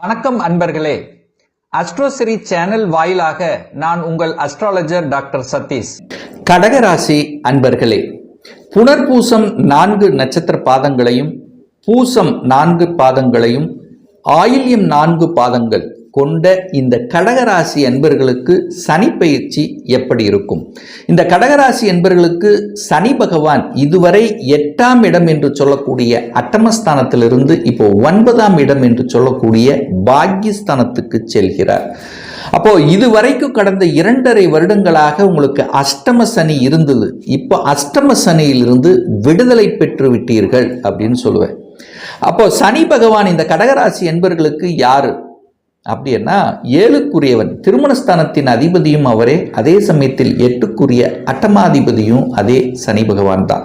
வணக்கம் அன்பர்களே. அஸ்ட்ரோசிரி சேனல் வாயிலாக நான் உங்கள் அஸ்ட்ராலஜர் டாக்டர் சதீஷ். கடகராசி அன்பர்களே புனர்பூசம் நான்கு நட்சத்திர பாதங்களையும் பூசம் நான்கு பாதங்களையும் ஆயில்யம் நான்கு பாதங்கள் கொண்ட இந்த கடகராசி அன்பர்களுக்கு சனி பயிற்சி எப்படி இருக்கும்? இந்த கடகராசி அன்பர்களுக்கு சனி பகவான் இதுவரை எட்டாம் இடம் என்று சொல்லக்கூடிய அட்டமஸ்தானத்திலிருந்து இப்போ ஒன்பதாம் இடம் என்று சொல்லக்கூடிய பாக்யஸ்தானத்துக்கு செல்கிறார். அப்போ இதுவரைக்கும் கடந்த இரண்டரை வருடங்களாக உங்களுக்கு அஷ்டம சனி இருந்தது. இப்போ அஷ்டம சனியிலிருந்து விடுதலை பெற்று விட்டீர்கள் அப்படின்னு சொல்லுவேன். அப்போ சனி பகவான் இந்த கடகராசி என்பர்களுக்கு யாரு? அப்படின்னா ஏழுக்குரியவன் திருமணஸ்தானத்தின் அதிபதியும் அவரே. அதே சமயத்தில் எட்டுக்குரிய அட்டமாதிபதியும் அதே சனி பகவான் தான்.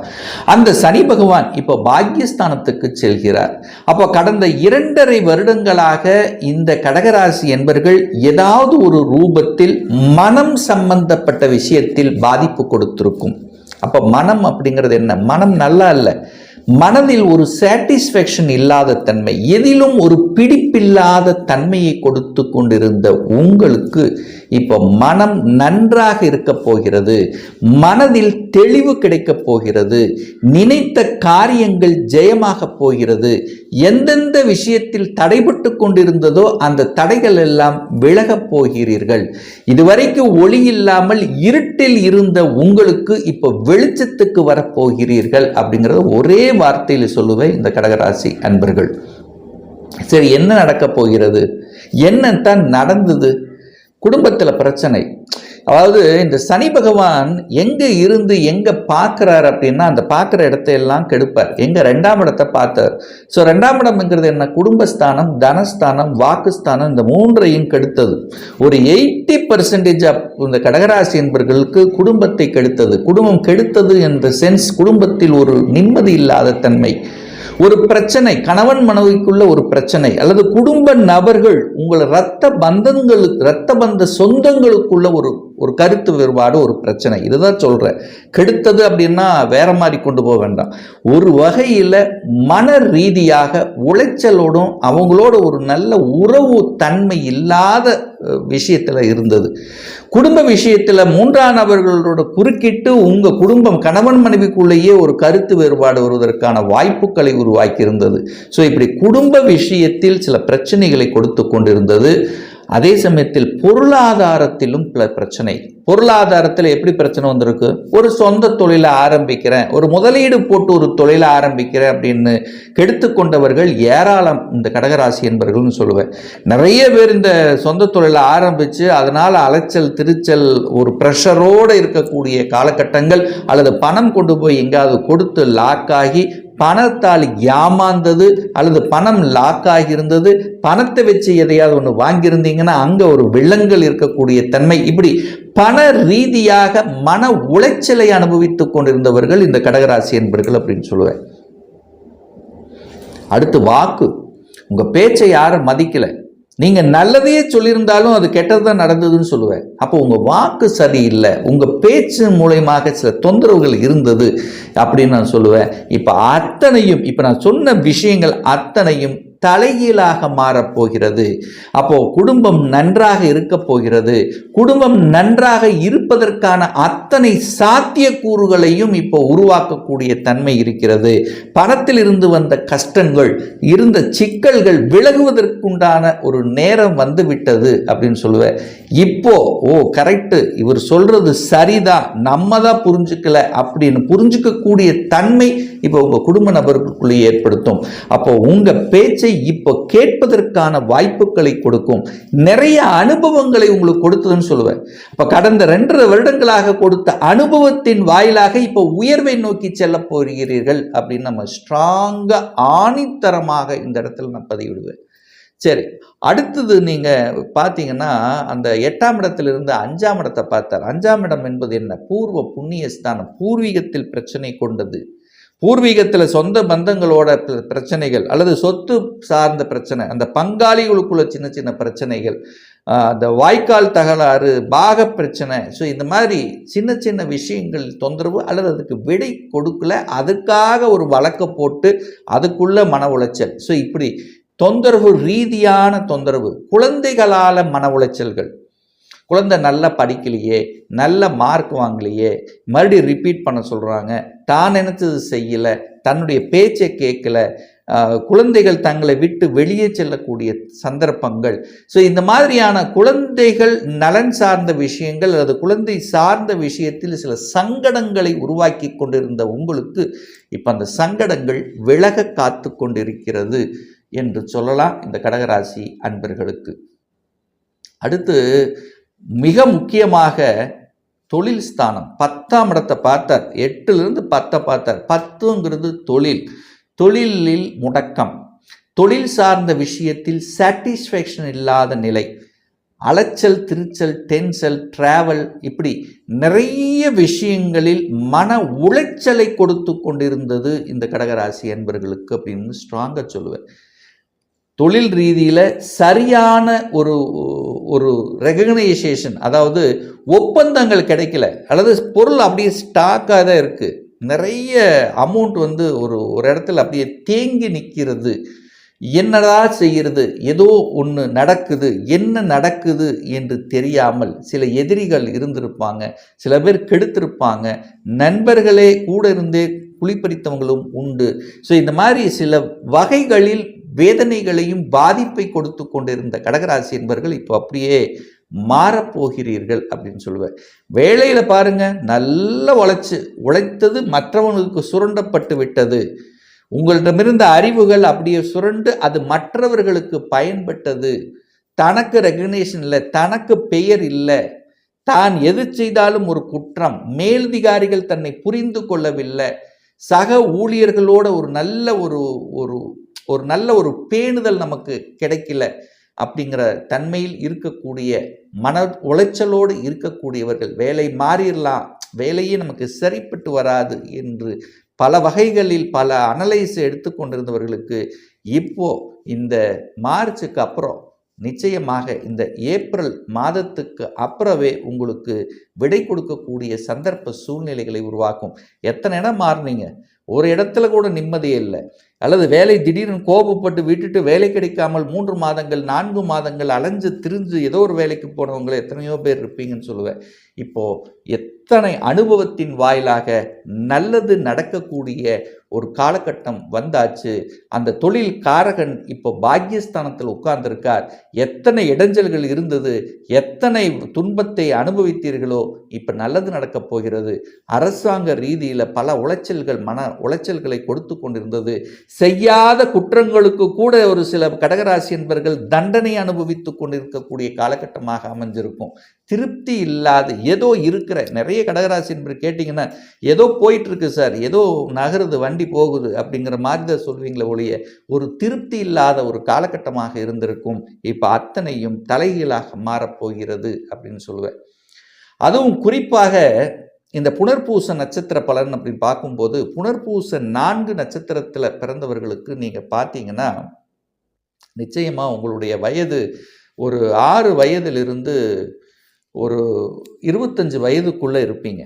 அந்த சனி பகவான் இப்போ பாக்யஸ்தானத்துக்கு செல்கிறார். அப்போ கடந்த இரண்டரை வருடங்களாக இந்த கடகராசி என்பர்கள் ஏதாவது ஒரு ரூபத்தில் மனம் சம்பந்தப்பட்ட விஷயத்தில் பாதிப்பு கொடுத்திருக்கும். அப்போ மனம் அப்படிங்கிறது என்ன? மனம் நல்லா இல்லை. மனதில் ஒரு சாட்டிஸ்ஃபேக்ஷன் இல்லாத தன்மை எதிலும் ஒரு பிடிப்பில்லாத தன்மையை கொடுத்து கொண்டிருந்த உங்களுக்கு இப்போ மனம் நன்றாக இருக்க போகிறது மனதில் தெளிவு கிடைக்கப் போகிறது நினைத்த காரியங்கள் ஜெயமாக போகிறது எந்தெந்த விஷயத்தில் தடைபட்டு கொண்டிருந்ததோ அந்த தடைகள் எல்லாம் விலகப் போகிறீர்கள். இதுவரைக்கும் ஒளி இல்லாமல் இருட்டில் இருந்த உங்களுக்கு இப்போ வெளிச்சத்துக்கு வரப்போகிறீர்கள் அப்படிங்கிறது ஒரே வார்த்தையில் சொல்லுவேன் இந்த கடகராசி அன்பர்கள். சரி என்ன நடக்கப் போகிறது? என்னத்தான் நடந்தது? குடும்பத்தில் பிரச்சனை. அதாவது இந்த சனி பகவான் எங்கே இருந்து எங்கே பார்க்குறார் அப்படின்னா அந்த பார்க்குற இடத்தையெல்லாம் கெடுப்பார். எங்கே ரெண்டாம் இடத்தை பார்த்தார். ஸோ ரெண்டாம் இடம்ங்கிறது என்ன? குடும்பஸ்தானம் தனஸ்தானம் வாக்குஸ்தானம் இந்த மூன்றையும் கெடுத்தது. ஒரு எயிட்டி பர்சன்டேஜ் இந்த கடகராசி என்பவர்களுக்கு குடும்பத்தை கெடுத்தது. குடும்பம் கெடுத்தது என்ற சென்ஸ் குடும்பத்தில் ஒரு நிம்மதி இல்லாத தன்மை. ஒரு பிரச்சனை கணவன் மனைவிக்குள்ள ஒரு பிரச்சனை அல்லது குடும்ப நபர்கள் உங்கள் ரத்த பந்தங்களுக்கு ரத்த பந்த சொந்தங்களுக்குள்ள ஒரு ஒரு கருத்து வேறுபாடு ஒரு பிரச்சனை. இதுதான் சொல்கிறேன் கெடுத்தது அப்படின்னா வேற மாதிரி கொண்டு போக வேண்டாம். ஒரு வகையில் மன ரீதியாக உளைச்சலோடும் அவங்களோட ஒரு நல்ல உறவு தன்மை இல்லாத விஷயத்தில் இருந்தது. குடும்ப விஷயத்தில் மூன்றாம் நபர்களோட குறுக்கிட்டு உங்கள் குடும்பம் கணவன் மனைவிக்குள்ளேயே ஒரு கருத்து வேறுபாடு வருவதற்கான வாய்ப்புகளை உருவாக்கி இருந்தது ஸோ இப்படி குடும்ப விஷயத்தில் சில பிரச்சனைகளை கொடுத்து கொண்டிருந்தது. அதே சமயத்தில் பொருளாதாரத்திலும் பிரச்சனை. பொருளாதாரத்தில் எப்படி பிரச்சனை வந்திருக்கு? ஒரு சொந்த தொழிலை ஆரம்பிக்கிறேன் ஒரு முதலீடு போட்டு ஒரு தொழிலை ஆரம்பிக்கிறேன் அப்படின்னு கெடுத்து கொண்டவர்கள் ஏராளம் இந்த கடகராசி என்பவர்கள்னு சொல்லுவேன். நிறைய பேர் இந்த சொந்த தொழிலை ஆரம்பித்து அதனால் அலைச்சல் திருச்சல் ஒரு ப்ரெஷரோடு இருக்கக்கூடிய காலகட்டங்கள் அல்லது பணம் கொண்டு போய் எங்கேயாவது கொடுத்து லாக் ஆகி பணத்தால் ஏமாந்தது அல்லது பணம் லாக் ஆகியிருந்தது பணத்தை வச்சு எதையாவது ஒன்று வாங்கியிருந்தீங்கன்னா அங்கே ஒரு விலங்கல் இருக்கக்கூடிய தன்மை. இப்படி பண ரீதியாக மன உளைச்சலை அனுபவித்துக் கொண்டிருந்தவர்கள் இந்த கடகராசி என்பர்கள் அப்படின்னு சொல்லுவேன். அடுத்து வாக்கு. உங்கள் பேச்சை யாரும் மதிக்கலை. நீங்கள் நல்லதையே சொல்லியிருந்தாலும் அது கெட்டது தான் நடந்ததுன்னு சொல்லுவேன். அப்போ உங்கள் வாக்கு சரியில்லை. உங்கள் பேச்சு மூலயமாக சில தொந்தரவுகள் இருந்தது அப்படின்னு நான் சொல்லுவேன். இப்போ அத்தனையும் இப்போ நான் சொன்ன விஷயங்கள் அத்தனையும் தலைகீழாக மாறப்போகிறது. அப்போ குடும்பம் நன்றாக இருக்க போகிறது. குடும்பம் நன்றாக இருப்பதற்கான அத்தனை சாத்தியக்கூறுகளையும் இப்போ உருவாக்கக்கூடிய தன்மை இருக்கிறது. பணத்தில் இருந்து வந்த கஷ்டங்கள் இருந்த சிக்கல்கள் விலகுவதற்குண்டான ஒரு நேரம் வந்து விட்டது அப்படின்னு சொல்லுவேன் இப்போ ஓ கரெக்டு இவர் சொல்றது சரிதான். நம்ம தான் புரிஞ்சுக்கல அப்படின்னு புரிஞ்சுக்கக்கூடிய தன்மை இப்போ உங்கள் குடும்ப நபருக்குள்ளே ஏற்படுத்தும். அப்போ உங்கள் பேச்சை இப்போ கேட்பதற்கான வாய்ப்புகளை கொடுக்கும். நிறைய அனுபவங்களை உங்களுக்கு கொடுத்ததுன்னு சொல்லுவேன். இப்போ கடந்த ரெண்டரை வருடங்களாக கொடுத்த அனுபவத்தின் வாயிலாக இப்போ உயர்வை நோக்கி செல்ல போகிறீர்கள் அப்படின்னு நம்ம ஸ்ட்ராங்காக ஆணித்தரமாக இந்த இடத்துல நான் பதிவிடுவேன். சரி அடுத்தது நீங்கள் பார்த்தீங்கன்னா அந்த எட்டாம் இடத்திலிருந்து அஞ்சாம் இடத்தை பார்த்தார் அஞ்சாம் இடம் என்பது என்ன? பூர்வ புண்ணியஸ்தானம் பூர்வீகத்தில் பிரச்சனை கொண்டது. பூர்வீகத்தில் சொந்த பந்தங்களோட பிர- பிரச்சனைகள் அல்லது சொத்து சார்ந்த பிரச்சனை அந்த பங்காளிகளுக்குள்ள சின்ன சின்ன பிரச்சனைகள் அந்த வாய்க்கால் தகராறு பாக பிரச்சனை ஸோ இந்த மாதிரி சின்ன சின்ன விஷயங்கள் தொந்தரவு அல்லது அதுக்கு விடை கொடுக்கல அதுக்காக ஒரு வழக்கை போட்டு அதுக்குள்ள மன உளைச்சல். ஸோ இப்படி தொந்தரவு ரீதியான தொந்தரவு குழந்தைகளால் மன உளைச்சல்கள் குழந்தை நல்லா படிக்கலையே நல்ல மார்க் வாங்கலையே மறுபடியும் ரிப்பீட் பண்ண சொல்கிறாங்க தான் நினைச்சது செய்யலை தன்னுடைய பேச்சை கேட்கல. குழந்தைகள் தங்களை விட்டு வெளியே செல்லக்கூடிய சந்தர்ப்பங்கள். ஸோ இந்த மாதிரியான குழந்தைகள் நலன் சார்ந்த விஷயங்கள் அல்லது குழந்தை சார்ந்த விஷயத்தில் சில சங்கடங்களை உருவாக்கி கொண்டிருந்த உங்களுக்கு இப்போ அந்த சங்கடங்கள் விலக காத்து கொண்டிருக்கிறது என்று சொல்லலாம் இந்த கடகராசி அன்பர்களுக்கு. அடுத்து மிக முக்கியமாக தொழில் ஸ்தானம். பத்தாம் இடத்தை பார்த்தார். எட்டுலேருந்து பத்தை பார்த்தார். பத்துங்கிறது தொழில். தொழிலில் முடக்கம். தொழில் சார்ந்த விஷயத்தில் சாட்டிஸ்ஃபேக்ஷன் இல்லாத நிலை. அலைச்சல் திருச்சல் டென்சல் டிராவல் இப்படி நிறைய விஷயங்களில் மன உளைச்சலை கொடுத்து கொண்டிருந்தது இந்த கடகராசி என்பர்களுக்கு அப்படின்னு ஸ்ட்ராங்காக சொல்லுவேன். தொழில் ரீதியில் சரியான ஒரு ஒரு ரெகக்னைசேஷன் அதாவது ஒப்பந்தங்கள் கிடைக்கல. அல்லது பொருள் அப்படியே ஸ்டாக்காக தான் இருக்குது நிறைய அமௌண்ட் வந்து ஒரு ஒரு இடத்துல அப்படியே தேங்கி நிற்கிறது என்னடா செய்கிறது ஏதோ ஒன்று நடக்குது. என்ன நடக்குது என்று தெரியாமல் சில எதிரிகள் இருந்திருப்பாங்க. சில பேர் கெடுத்திருப்பாங்க. நண்பர்களே கூட இருந்தே குளிப்பறித்தவங்களும் உண்டு. ஸோ இந்த மாதிரி சில வகைகளில் வேதனைகளையும் பாதிப்பை கொடுத்து கொண்டிருந்த கடகராசி என்பவர்கள் இப்போ அப்படியே மாறப்போகிறீர்கள் அப்படின்னு சொல்லுவேன் வேலையில் பாருங்க நல்ல உழைச்சு உழைத்தது மற்றவங்களுக்கு சுரண்டப்பட்டு விட்டது. உங்களிடமிருந்த அறிவுகள் அப்படியே சுரண்டு அது மற்றவர்களுக்கு பயன்பட்டது. தனக்கு ரெகக்னேஷன் இல்லை தனக்கு பெயர் இல்லை. தான் எது செய்தாலும் ஒரு குற்றம். மேலதிகாரிகள் தன்னை புரிந்து கொள்ளவில்லை. சக ஊழியர்களோட ஒரு நல்ல ஒரு ஒரு ஒரு நல்ல ஒரு பேணுதல் நமக்கு கிடைக்கல அப்படிங்கிற தன்மையில் இருக்கக்கூடிய மன உளைச்சலோடு இருக்கக்கூடியவர்கள் வேலை மாறிடலாம் வேலையே நமக்கு சரிப்பட்டு வராது என்று பல வகைகளில் பல அனலைஸ் எடுத்துக்கொண்டிருந்தவர்களுக்கு இப்போ இந்த மார்ச்சுக்கு அப்புறம் நிச்சயமாக இந்த ஏப்ரல் மாதத்துக்கு அப்புறவே உங்களுக்கு விடை கொடுக்கக்கூடிய சந்தர்ப்ப சூழ்நிலைகளை உருவாக்கும். எத்தனை இடம் மாறினீங்க? ஒரு இடத்துல கூட நிம்மதியே இல்லை. அல்லது வேலை திடீர்னு கோபப்பட்டு விட்டுட்டு வேலை கிடைக்காமல் மூன்று மாதங்கள் நான்கு மாதங்கள் அலைஞ்சு திரிஞ்சு ஏதோ ஒரு வேலைக்கு போனவங்களை எத்தனையோ பேர் இருப்பீங்கன்னு சொல்லுவேன். இப்போ எத்தனை அனுபவத்தின் வாயிலாக நல்லது நடக்கக்கூடிய ஒரு காலகட்டம் வந்தாச்சு அந்த தொழில் காரகன் இப்போ பாக்கியஸ்தானத்தில் உட்கார்ந்திருக்கார் எத்தனை இடைஞ்சல்கள் இருந்தது எத்தனை துன்பத்தை அனுபவித்தீர்களோ இப்போ நல்லது நடக்கப் போகிறது. அரசாங்க ரீதியில் பல உளைச்சல்கள் மன உளைச்சல்களை கொடுத்து கொண்டிருந்தது. செய்யாத குற்றங்களுக்கு கூட ஒரு சில கடகராசி என்பவர்கள் தண்டனை அனுபவித்து கொண்டிருக்கக்கூடிய காலகட்டமாக அமைஞ்சிருக்கும். திருப்தி இல்லாத ஏதோ இருக்கிற நிறைய கடகராசி என்பவர் கேட்டிங்கன்னா ஏதோ போயிட்டுருக்கு சார் ஏதோ நகருது வண்டி போகுது அப்படிங்கிற மாதிரி தான் சொல்வீங்களே ஒழிய ஒரு திருப்தி இல்லாத ஒரு காலகட்டமாக இருந்திருக்கும். இப்போ அத்தனையும் தலைகீழாக மாறப்போகிறது அப்படின்னு சொல்லுவேன். அதுவும் குறிப்பாக இந்த புனர்பூச நட்சத்திர பலன் அப்படின்னு பார்க்கும்போது புனர்பூச நான்கு நட்சத்திரத்தில் பிறந்தவர்களுக்கு நீங்கள் பார்த்தீங்கன்னா நிச்சயமாக உங்களுடைய வயது ஒரு ஆறு வயதிலிருந்து ஒரு இருபத்தஞ்சு வயதுக்குள்ளே இருப்பீங்க.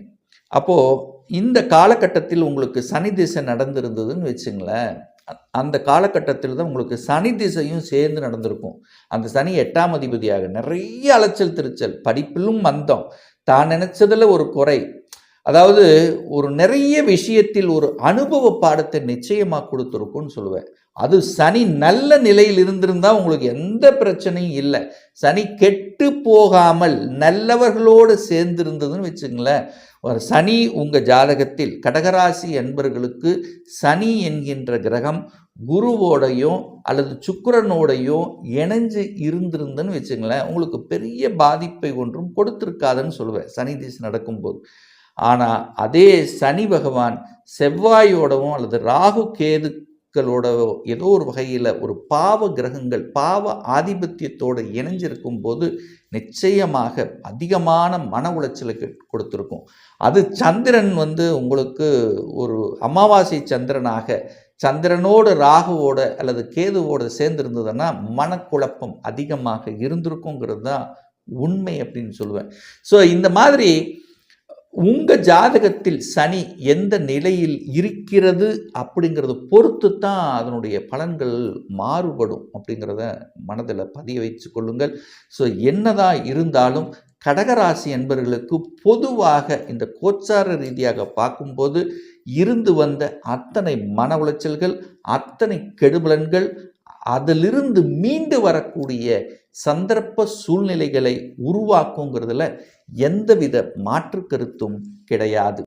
அப்போது இந்த காலகட்டத்தில் உங்களுக்கு சனி திசை நடந்திருந்ததுன்னு வச்சுங்களேன். அந்த காலகட்டத்தில் தான் உங்களுக்கு சனி திசையும் சேர்ந்து நடந்திருக்கும். அந்த சனி எட்டாம் அதிபதியாக நிறைய அலைச்சல் திருச்சல் படிப்பிலும் மந்தம். தான் நினச்சதில் ஒரு குறை. அதாவது ஒரு நிறைய விஷயத்தில் ஒரு அனுபவ பாடத்தை நிச்சயமாக கொடுத்துருக்கும்னு சொல்லுவேன். அது சனி நல்ல நிலையில் இருந்திருந்தால் உங்களுக்கு எந்த பிரச்சனையும் இல்லை. சனி கெட்டு போகாமல் நல்லவர்களோடு சேர்ந்திருந்ததுன்னு வச்சுங்களேன் ஒரு சனி உங்கள் ஜாதகத்தில் கடகராசி என்பர்களுக்கு சனி என்கின்ற கிரகம் குருவோடையோ அல்லது சுக்கரனோடையோ இணைஞ்சு இருந்திருந்தன்னு வச்சுங்களேன் உங்களுக்கு பெரிய பாதிப்பை ஒன்றும் கொடுத்துருக்காதுன்னு சொல்லுவேன். சனி திசை நடக்கும்போது. ஆனால் அதே சனி பகவான் செவ்வாயோடவும் அல்லது ராகு கேதுக்களோடவோ ஏதோ ஒரு வகையில் ஒரு பாவ கிரகங்கள் பாவ ஆதிபத்தியத்தோடு இணைஞ்சிருக்கும் போது நிச்சயமாக அதிகமான மன உளைச்சலுக்கு கொடுத்துருக்கும். அது சந்திரன் வந்து உங்களுக்கு ஒரு அமாவாசை சந்திரனாக சந்திரனோடு ராகுவோட அல்லது கேதுவோடு சேர்ந்துருந்ததுன்னா மனக்குழப்பம் அதிகமாக இருந்திருக்குங்கிறது தான் உண்மை அப்படின்னு சொல்லுவேன். ஸோ இந்த மாதிரி உங்கள் ஜாதகத்தில் சனி எந்த நிலையில் இருக்கிறது அப்படிங்கிறத பொறுத்து தான் அதனுடைய பலன்கள் மாறுபடும் அப்படிங்கிறத மனதில் பதிய வச்சு கொள்ளுங்கள். ஸோ என்னதான் இருந்தாலும் கடகராசி என்பவர்களுக்கு பொதுவாக இந்த கோச்சார ரீதியாக பார்க்கும்போது இருந்து வந்த அத்தனை மன உளைச்சல்கள் அத்தனை கெடுபலன்கள் அதிலிருந்து மீண்டு வரக்கூடிய சந்தர்ப்ப சூழ்நிலைகளை உருவாக்குங்கிறதுல எந்தவித மாற்று கருத்தும் கிடையாது.